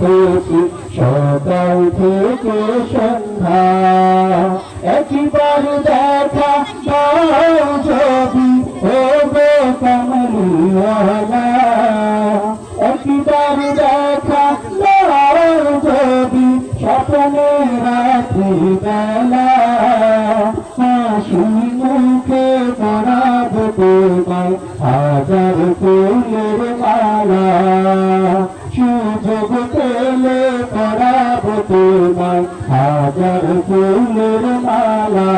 গেথেছি সকাল থেকে সন্ধ্যা একবার দেখা দাও যদি ও গো কমলিওয়ালা একবার দেখা দাও যদি স্বপ্নে রাত্রি বেলা মুখে পড়াব তোমায় হাজার ফুলের মালা ফুলের মালা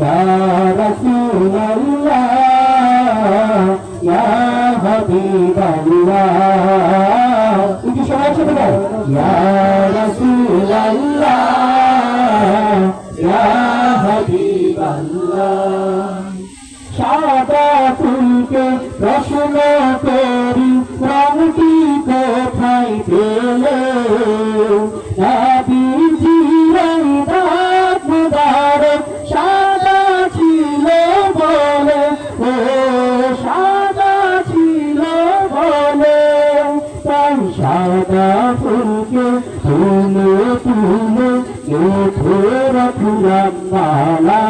ইয়া রাসূলুল্লাহ ইয়া হাবিবাল্লাহ ইতি সবাই সাথে গাও ইয়া রাসূলুল্লাহ ইয়া হাবিবাল্লাহ সাদা ফুলকে প্রশ্ন করি রঙটি কোথায় পেলে? ফুলকে তুলে তুলে গেথে মালা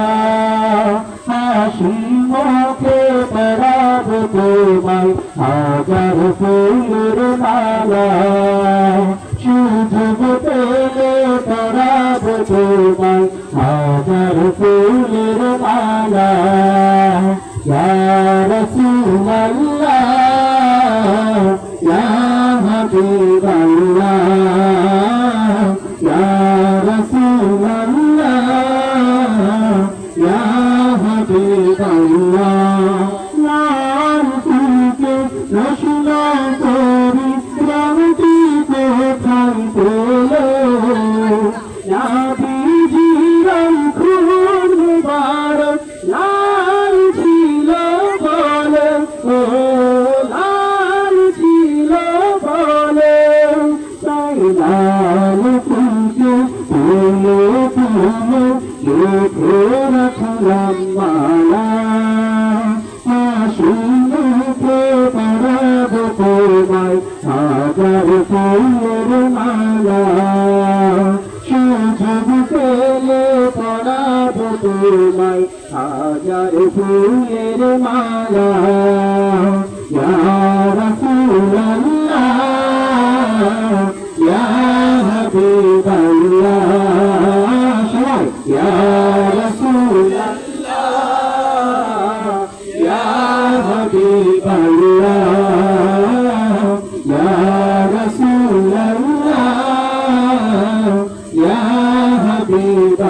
হাসি মুখে তোমায় হাজার ফুলের মালা সুযোগ পেলে পড়াব তোমায় হাজার ফুলের মালা হাবিবাল্লাহ ইয়া রাসূলুল্লাহ। ইয়া গেথে রাখলাম মালা হাসি মুখে পড়াব তোমায় হাজার ফুলের মালা সুযোগ পেলে পড়াব তোমায় হাজার ফুলের মালা ইয়া হাবিবাল্লাহ ইয়া রাসূলুল্লাহ ইয়া হাবিবাল্লাহ